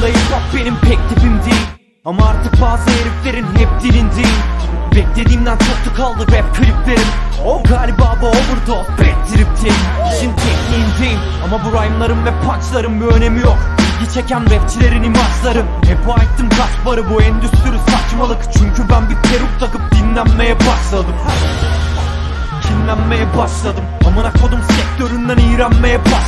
Farkındayım bak benim pek tipim değil. Ama artık bazı heriflerin hep dilindeyim Beklediğimden çoktu kaldı rap kliplerim. O galiba bu overdose bad tripteyim İşin tekniğindeyim Ama bu rhyme'larım ve punchlarım bir önemi yok. İlgi çeken rapçilerin imajları. Hep aittim kaç barı bu endüstri saçmalık. Çünkü ben bir peruk takıp dinlenmeye başladım. Kinlenmeye başladım. Amına kodum sektöründen iğrenmeye başladım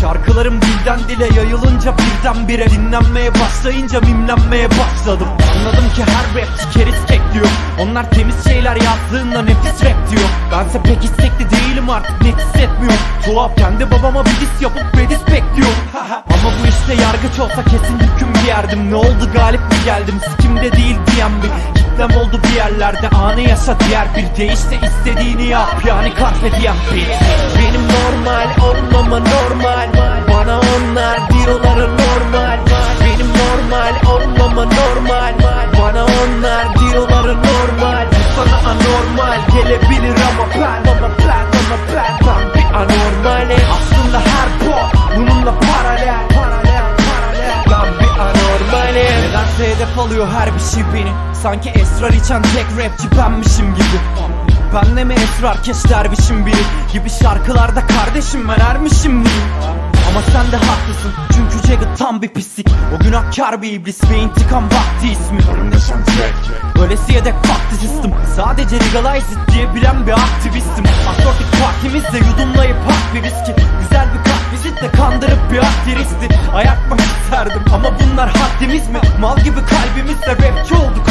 Şarkılarım dilden dile yayılınca birdenbire Dinlenmeye başlayınca mimlenmeye başladım. Anladım ki her rapçi keriz bekliyor Onlar temiz şeyler yazdığında nefis rap diyor. Bense pek istekli değilim artık net hissetmiyorum Tuhaf kendi babama bir diss yapıp redis bekliyor. Ama bu işte yargıç olsa kesin hüküm giyerdim Ne oldu galip mi geldim? Sikimde değil diyen bir Kitlem oldu bir yerlerde anı yaşa diğer bir Değişse istediğini yap. Yani carpe diem bir Benim normal olmama normal. Bana onlar diyorlar normal. Benim normal olmama normal. Bana onlar diyorlar normal. Sana anormal gelebilir ama ben Ama ben ama ben. Ben bir anormalim. Aslında her bot bununla paralel Paralel paralel. Ben bir anormalim. Nedense hedef alıyor her bir şey beni Sanki esrar içen tek rapçi benmişim gibi. Benle mi esrar keş dervişim biri Gibi şarkılarda kardeşim ben ermişim diyeyim Ama sen de haklısın çünkü Jagged tam bir pislik. O günahkar bir iblis ve intikam vakti ismi. Öylesiye dek fuck the system Sadece legalize it diyebilen bir aktivistim. Asortik partimizde yudumlayıp hak bir riski. Güzel bir kalp vizitle kandırıp bir aktristi Ayakmak isterdim ama bunlar haddimiz mi? Mal gibi kalbimizle rapçi olduk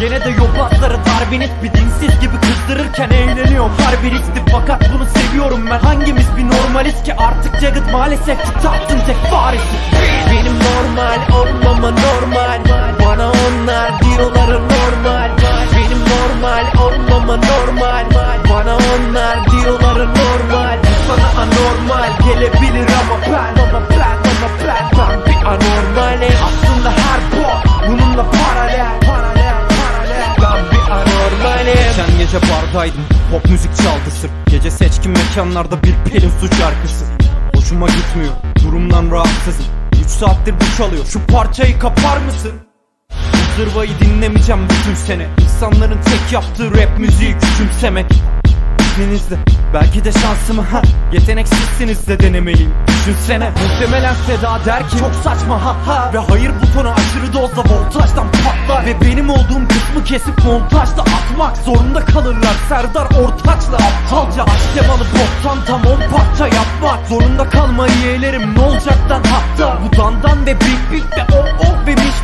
Gene de yobazları darbiniz bir dinsiz gibi kızdırırken eğleniyorum harbi riskli Fakat bunu seviyorum ben. Hangimiz bir normaliz ki? Artık Jagged maalesef ki tahtın tek faresi. Benim normal olmama normal. Bana onlar diyorlar normal. Benim normal olmama normal. Bana onlar diyorlar gece bardaydım. Pop müzik çaldı sırf. Gece seçkin mekanlarda bir Pelin su şarkısı. Hoşuma gitmiyor. Durumdan rahatsızım. 3 saattir bu çalıyor. Şu parçayı kapar mısın? Bu zırvayı dinlemeyeceğim bütün sene. İnsanların tek yaptığı rap müziği küçümsemek İzninizle belki de şansımı ha. Yeteneksizsiniz de denemeliyim. Düşünsene. Muhtemelen Seda der ki Çok saçma ha ha. Ve hayır butonu aşırı dozda voltajdan patlar Ve benim olduğum kısmı kesip montajda atmak zorunda kalırlar. Serdar Ortaç'la aptalca aç temalı boktan tam 10 parça yapmak Zorunda kalmayı yeğlerim. Ne olacaktan hatta Bu dandan ve big big ve o o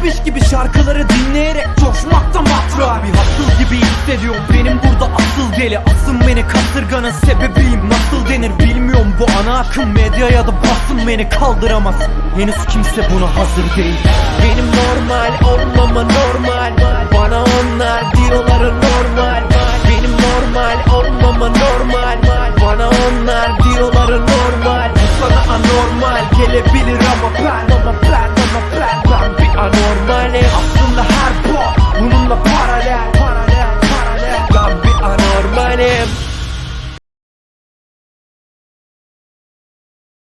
Bitmiş gibi şarkıları dinleyerek coşmakta matra Bir haksız gibi hissediyorum. Benim burada asıl deli. Asın beni kasırganın sebebiyim. Nasıl denir bilmiyorum. Bu ana akım medya da basın beni kaldıramaz. Henüz kimse buna hazır değil. Benim normal olmama normal. Bana onlar diyorlar normal. Benim normal olmama normal. Bana onlar